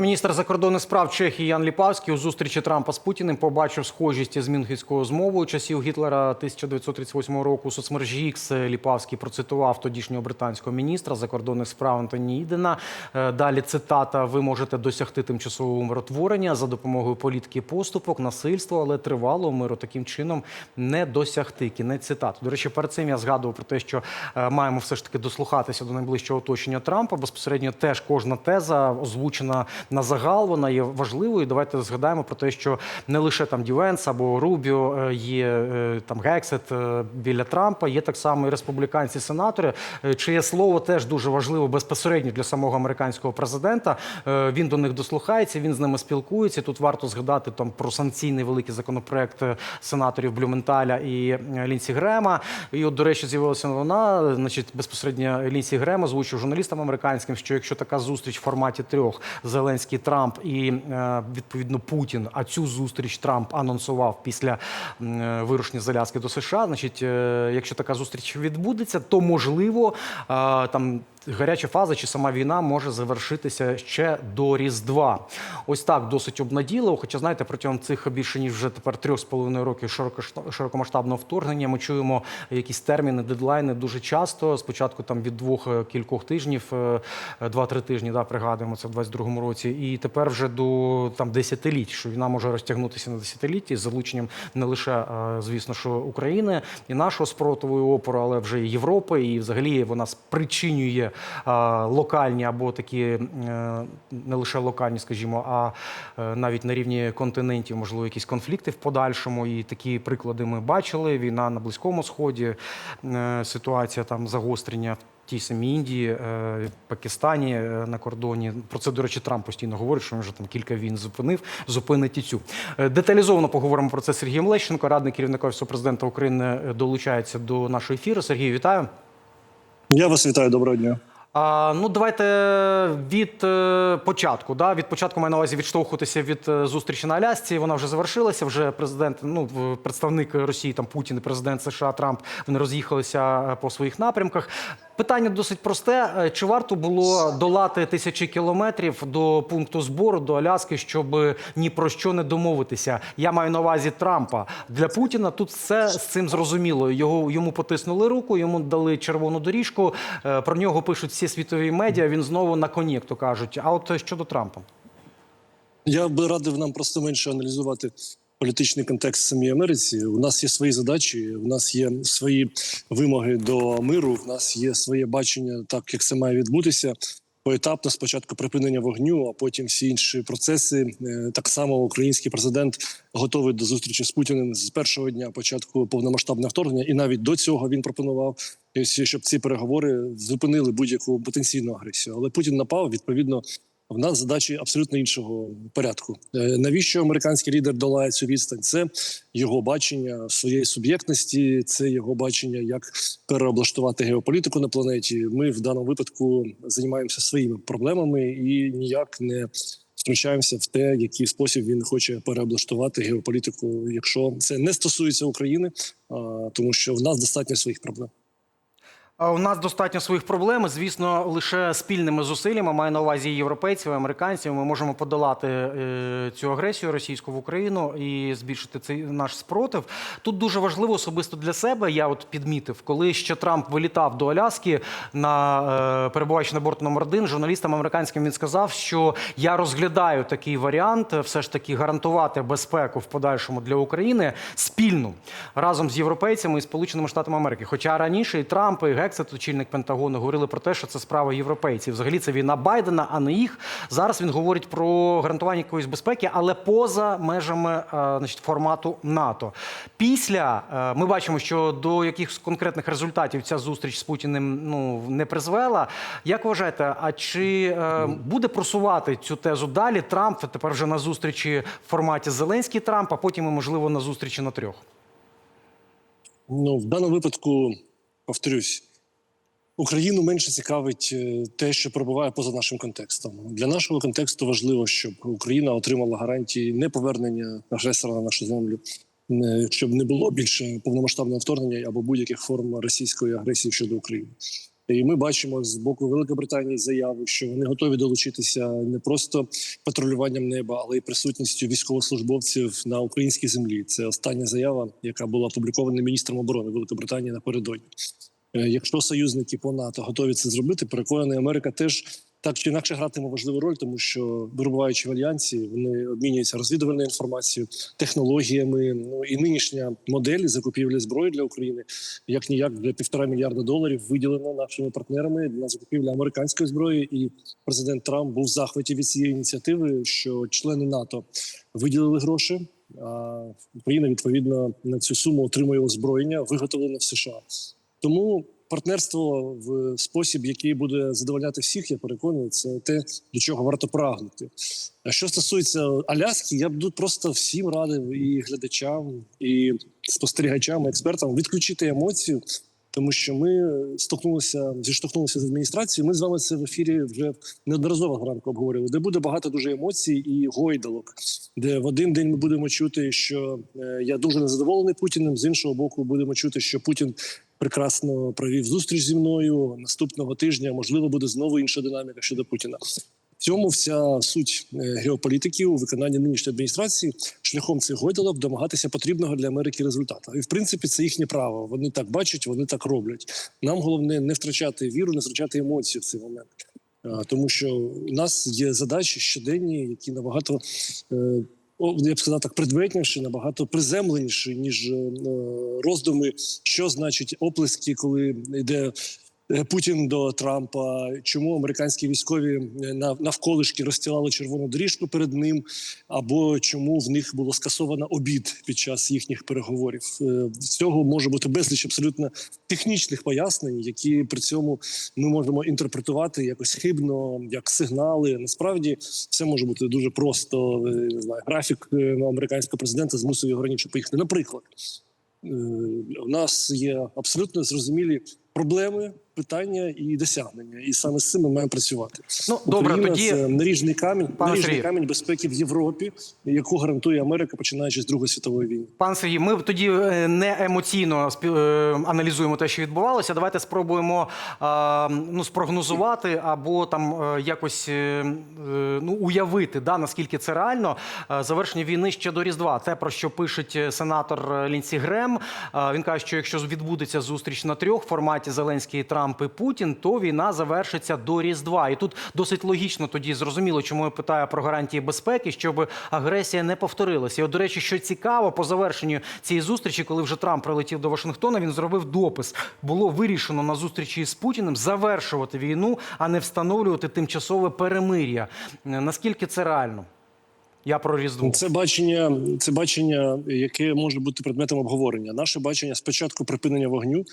Міністр закордонних справ Чехії Ян Ліпавський у зустрічі Трампа з Путіним побачив схожість з Мюнхенською змовою часів Гітлера 1938 року. У соцмережі X Ліпавський процитував тодішнього британського міністра закордонних справ Антоні Ідена. Е, Далі цитата: ви можете досягти тимчасового умиротворення за допомогою політики поступок, насильства, але тривалого миру таким чином не досягти. Кінець цитати. До речі, перед цим я згадував про те, що е, маємо все ж таки дослухатися до найближчого оточення Трампа. Безпосередньо теж кожна теза озвучена на загал. Вона є важливою. Давайте згадаємо про те, що не лише там Дівенс або Рубіо е, є е, там Гексет е, біля Трампа, є так само і республіканці сенатори, е, чиє слово теж дуже важливо безпосередньо для самого американського президента. Він до них дослухається, він з ними спілкується. Тут варто згадати там про санкційний великий законопроект сенаторів Блюменталя і Лінсі Грема. І от, до речі, з'явилася новина. Значить, безпосередньо Лінсі Грем озвучив журналістам американським, що якщо така зустріч в форматі трьох Зеленський, Трамп і е, відповідно Путін, а цю зустріч Трамп анонсував після е, вирушення з Аляски до США. Значить, е, якщо така зустріч відбудеться, то можливо там. Гаряча фаза чи сама війна може завершитися ще до Різдва. Ось так досить обнадійливо. Хоча, знаєте, протягом цих більше ніж вже тепер трьох з половиною років широкомасштабного вторгнення ми чуємо якісь терміни, дедлайни дуже часто. Спочатку там від двох кількох тижнів, два-три тижні, да, пригадуємо це в 22-му році. І тепер вже до там десятиліть, що війна може розтягнутися на десятиліття з залученням не лише, звісно, що України і нашого спротиву опору, але вже і Європи, і взагалі вона спричинює локальні або такі е, не лише локальні, скажімо, а е, навіть на рівні континентів, можливо, якісь конфлікти в подальшому. І такі приклади ми бачили: війна на Близькому Сході, е, ситуація там загострення. Тій самій Індії, е, Пакистані е, на кордоні. Про це, до речі, Трамп постійно говорить, що він вже там кілька війн зупинив, зупинить і цю. Е, Деталізовано поговоримо про це з Сергієм Лещенко, радник керівника Офісу президента України, долучається до нашого ефіру. Сергій, вітаю. Я вас вітаю, доброго дня. А, ну, давайте від е, початку. Да? Від початку маю на увазі відштовхуватися від е, зустрічі на Алясці. Вона вже завершилася. Вже президент, ну представник Росії, там Путін, президент США Трамп, вони роз'їхалися е, по своїх напрямках. Питання досить просте: Е, чи варто було долати тисячі кілометрів до пункту збору до Аляски, щоб ні про що не домовитися? Я маю на увазі Трампа для Путіна. Тут все з цим зрозуміло. Його йому потиснули руку, йому дали червону доріжку. Е, Про нього пишуть всі світові медіа. Він знову на коні, як то кажуть. А от щодо Трампа. Я би радив нам просто менше аналізувати політичний контекст в самій Америці. У нас є свої задачі, у нас є свої вимоги до миру. У нас є своє бачення, так як це має відбутися. Поетапно спочатку припинення вогню, а потім всі інші процеси. Е, Так само український президент готовий до зустрічі з Путіним з першого дня початку повномасштабного вторгнення, і навіть до цього він пропонував, е, щоб ці переговори зупинили будь-яку потенційну агресію. Але Путін напав відповідно. В нас задачі абсолютно іншого порядку. Е, Навіщо американський лідер долає цю відстань? Це його бачення своєї суб'єктності, це його бачення, як переоблаштувати геополітику на планеті. Ми в даному випадку займаємося своїми проблемами і ніяк не втручаємося в те, який спосіб він хоче переоблаштувати геополітику, якщо це не стосується України, тому що в нас достатньо своїх проблем. У нас достатньо своїх проблем. Звісно, лише спільними зусиллями маю на увазі європейців, американців. Ми можемо подолати е, цю агресію російську в Україну і збільшити цей наш спротив. Тут дуже важливо особисто для себе. Я от підмітив, коли ще Трамп вилітав до Аляски на е, перебуваючи на борту номер 1 журналістам американським він сказав, що я розглядаю такий варіант, все ж таки гарантувати безпеку в подальшому для України спільно разом з європейцями і Сполученими Штатами Америки. Хоча раніше і Трамп, і Гексет, очільник Пентагону, говорили про те, що це справа європейців. Взагалі це війна Байдена, а не їх. Зараз він говорить про гарантування якоїсь безпеки, але поза межами е, значить, формату НАТО. Після е, ми бачимо, що до якихось конкретних результатів ця зустріч з Путіним ну не призвела. Як вважаєте, а чи е, буде просувати цю тезу далі Трамп тепер вже на зустрічі в форматі Зеленський Трамп, а потім можливо на зустрічі на трьох? Ну, в даному випадку, повторюсь, Україну менше цікавить е, те, що пробуває поза нашим контекстом. Для нашого контексту важливо, щоб Україна отримала гарантії неповернення агресора на нашу землю, щоб не було більше повномасштабного вторгнення або будь-яких форм російської агресії щодо України. І ми бачимо з боку Великобританії заяву, що вони готові долучитися не просто патрулюванням неба, але й присутністю військовослужбовців на українській землі. Це остання заява, яка була опублікована міністром оборони Великобританії напередодні. Е, Якщо союзники по НАТО готові це зробити, переконаний Америка теж так чи інакше гратиме важливу роль, тому що перебуваючи в альянсі, вони обмінюються розвідувальною інформацією, технологіями. Ну і нинішня модель закупівлі зброї для України, як ніяк для півтора мільярда доларів виділено нашими партнерами на закупівлю американської зброї. І президент Трамп був в захваті від цієї ініціативи, що члени НАТО виділили гроші. А Україна відповідно на цю суму отримує озброєння, виготовлене в США. Тому партнерство в спосіб, який буде задовольняти всіх, я переконаний, це те, до чого варто прагнути. А що стосується Аляски, я б тут просто всім радив і глядачам, і спостерігачам, і експертам відключити емоцію. Тому що ми столкнулися, зіштовхнулися з адміністрацією. Ми з вами це в ефірі вже неодноразово зранку обговорювали, де буде багато дуже емоцій і гойдалок, де в один день ми будемо чути, що е, я дуже незадоволений Путіним. З іншого боку, будемо чути, що Путін прекрасно провів зустріч зі мною наступного тижня. Можливо, буде знову інша динаміка щодо Путіна. В цьому вся суть е, геополітики у виконанні нинішньої адміністрації шляхом цих гойдалок домагатися потрібного для Америки результату. І в принципі це їхнє право. Вони так бачать, вони так роблять. Нам головне не втрачати віру, не втрачати емоції в цей момент. Тому що у нас є задачі щоденні, які набагато е, я б сказав так, предметніші, набагато приземленіші, ніж е, роздуми, що значить оплески, коли йде Путін до Трампа. Чому американські військові е, навколишки розстилали червону доріжку перед ним, або чому в них було скасовано обід під час їхніх переговорів? Е, цього може бути безліч абсолютно технічних пояснень, які при цьому ми можемо інтерпретувати якось хибно, як сигнали. Насправді все може бути дуже просто. е, Не знаю, графік е, ну, американського президента змусив його раніше поїхати. Наприклад, е, у нас є абсолютно зрозумілі проблеми, питання і досягнення, і саме з цим ми маємо працювати. Ну добре, Україна тоді це наріжний камінь, Пане наріжний Сергію. камінь безпеки в Європі, яку гарантує Америка, починаючи з Другої світової війни. Пан Сергій, ми тоді е, не емоційно е, аналізуємо те, що відбувалося. Давайте спробуємо ну, спрогнозувати або там е, якось ну, уявити, да, наскільки це реально. Завершення війни ще до Різдва. Те, про що пише сенатор Лінсі Грем. Він каже, що якщо відбудеться зустріч на трьох форматі Зеленський, Трамп і Путін, то війна завершиться до Різдва. І тут досить логічно тоді зрозуміло, чому я питаю про гарантії безпеки, щоб агресія не повторилася. І от, до речі, що цікаво, по завершенню цієї зустрічі, коли вже Трамп прилетів до Вашингтона, він зробив допис. Було вирішено на зустрічі з Путіним завершувати війну, а не встановлювати тимчасове перемир'я. Наскільки це реально? Я про Різдво. Це бачення, це бачення, яке може бути предметом обговорення. Наше бачення спочатку припинення вогню,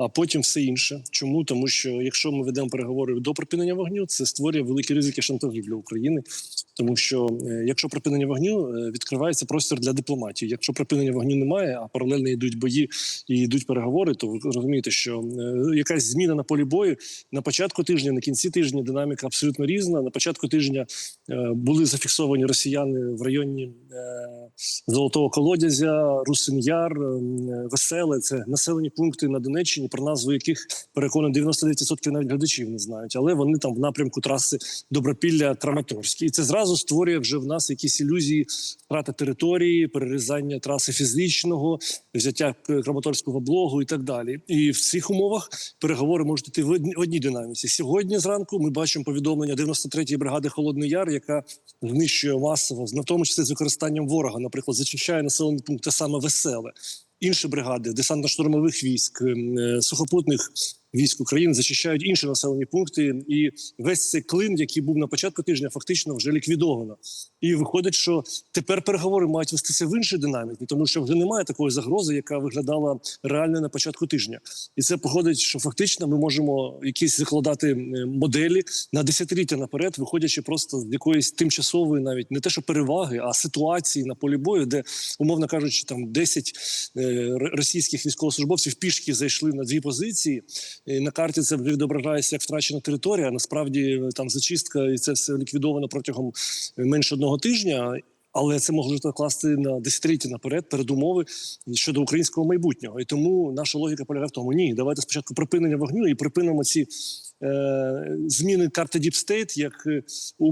а потім все інше. Чому? Тому що якщо ми ведемо переговори до припинення вогню, це створює великі ризики шантажу для України. Тому що е, якщо припинення вогню е, відкривається простір для дипломатії. Якщо припинення вогню немає, а паралельно йдуть бої і йдуть переговори, то ви розумієте, що е, якась зміна на полі бою на початку тижня, на кінці тижня динаміка абсолютно різна. На початку тижня були зафіксовані росіяни в районі Золотого колодязя, Русин-Яр, Веселе. Це населені пункти на Донеччині, про назву яких переконаний 99% навіть глядачів не знають. Але вони там в напрямку траси Добропілля Краматорськ. І це зразу створює вже в нас якісь ілюзії втрати території, перерізання траси фізичного, взяття Краматорського облогу і так далі. І в цих умовах переговори можуть йти в одній, динаміці. Сьогодні зранку ми бачимо повідомлення 93-ї бригади Холодний Яр, яка знищує масово, в тому числі з використанням ворога, наприклад, зачищає населений пункт те саме веселе. Інші бригади десантно-штурмових військ, ем, е, сухопутних військ України зачищають інші населені пункти, і весь цей клин, який був на початку тижня, фактично вже ліквідовано. І виходить, що тепер переговори мають вестися в іншій динаміці, тому що вже немає такої загрози, яка виглядала реально на початку тижня. І це походить, що фактично ми можемо якісь закладати моделі на десятиліття наперед, виходячи просто з якоїсь тимчасової, навіть не те, що переваги, а ситуації на полі бою, де умовно кажучи, там 10 е, російських військовослужбовців пішки зайшли на дві позиції. На карті це відображається як втрачена територія. Насправді там зачистка і це все ліквідовано протягом е, менше одного тижня. Але це може накласти на десятиліття наперед передумови щодо українського майбутнього. І тому наша логіка полягає в тому: ні, давайте спочатку припинення вогню і припинимо ці е, зміни карти State як е,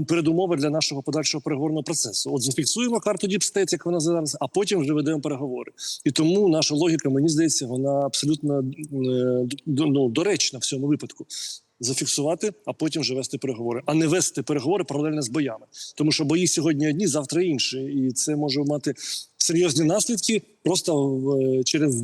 передумови для нашого подальшого переговорного процесу. От зафіксуємо карту State, як вона зараз, а потім вже ведемо переговори. І тому наша логіка, мені здається, вона абсолютно е, ну, доречна в цьому випадку. Зафіксувати, а потім вже вести переговори, а не вести переговори паралельно з боями, тому що бої сьогодні одні, завтра інші, і це може мати серйозні наслідки просто в- через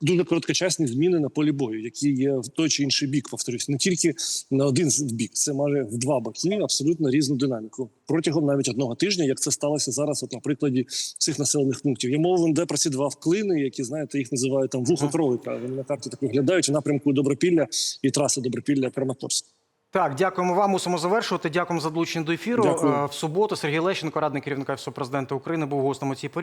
дуже короткочасні зміни на полі бою, які є в той чи інший бік. Повторюсь, не тільки на один бік, це має в два боки абсолютно різну динаміку протягом навіть одного тижня, як це сталося зараз, от на прикладі цих населених пунктів. Я мова йде про ці два вклини, які знаєте, їх називають там вухо кролика. Вони на карті так виглядають у напрямку Добропілля і траси Добропілля Краматорськ. Так, дякуємо вам. Мусимо завершувати. Дякуємо за долучення до ефіру. Дякую. Е, В суботу Сергій Лещенко, радник керівника Офісу президента України, був гостем у цій порі.